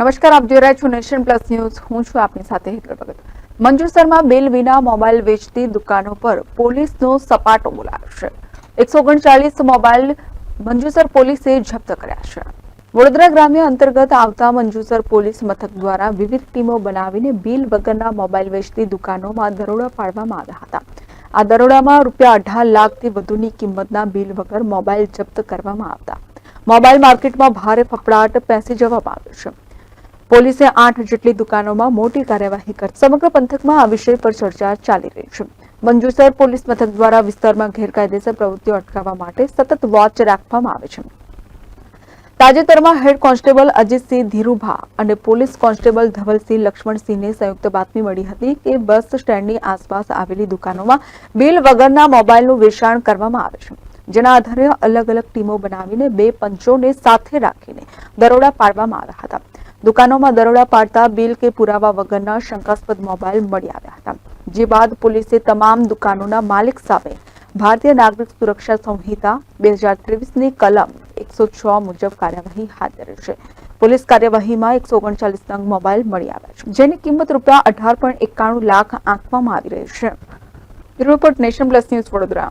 નમસ્કાર, આપ જોઈ રહ્યા છો નેશન પ્લસ ન્યૂઝ. હું છું આપની સાથે હેતલ ભગત. મંજુસરમાં બિલ વિના મોબાઈલ વેચતી દુકાનો પર પોલીસનો સપાટો બોલાવશે એકસો ઓગણચાલીસ મોબાઈલ મંજુસર પોલીસે જપ્ત કર્યા છે. વડોદરા ગ્રામ્ય અંતર્ગત આવતા મંજુસર પોલીસ મથક દ્વારા વિવિધ ટીમો બનાવીને બિલ વગરના મોબાઈલ વેચતી દુકાનોમાં દરોડા પાડવામાં આવ્યા હતા. આ દરોડામાં રૂપિયા અઢાર લાખથી વધુની કિંમતના બિલ વગર મોબાઈલ જપ્ત કરવામાં આવતા. મોબાઈલ માર્કેટમાં ભારે ફફડાટ પેસી જવામાં આવ્યો છે. પોલીસે આઠ જેટલી દુકાનોમાં મોટી કાર્યવાહી કરી. સમગ્ર પંથકમાં આ વિષય પર ચર્ચા ચાલી રહી છે. મંજુસર પોલીસ મથક દ્વારા વિસ્તારમાં ગેરકાયદેસર પ્રવૃત્તિઓ અટકાવવા માટે સતત વોચ રાખવામાં આવે છે. તાજેતરમાં હેડ કોન્સ્ટેબલ અજીતસિંહ ધીરુભા અને પોલીસ કોન્સ્ટેબલ ધવલસિંહ લક્ષ્મણસિંહને સંયુક્ત બાતમી મળી હતી કે બસ સ્ટેન્ડની આસપાસ આવેલી દુકાનોમાં બિલ વગરના મોબાઈલનું વેચાણ કરવામાં આવે છે. જેના આધારે અલગ અલગ ટીમો બનાવીને બે પંચોને સાથે રાખીને દરોડા પાડવામાં આવ્યા હતા. દુકાનોમાં દરોડા પાડતા બિલ કે પુરાવા વગરના શંકાસ્પદ મોબાઈલ મળી આવ્યા હતા. જે બાદ પોલીસે તમામ દુકાનોના માલિક સામે ભારતીય નાગરિક સુરક્ષા સંહિતા બે હજાર ત્રેવીસની કલમ એકસો છ મુજબ કાર્યવાહી હાથ ધરી છે. પોલીસ કાર્યવાહીમાં એકસો ઓગણચાલીસ નંગ મોબાઈલ મળી આવ્યા છે, જેની કિંમત રૂપિયા અઢાર પોઈન્ટ એકાણું લાખ આંકવામાં આવી રહી છે. Report nation plus news Vadodara.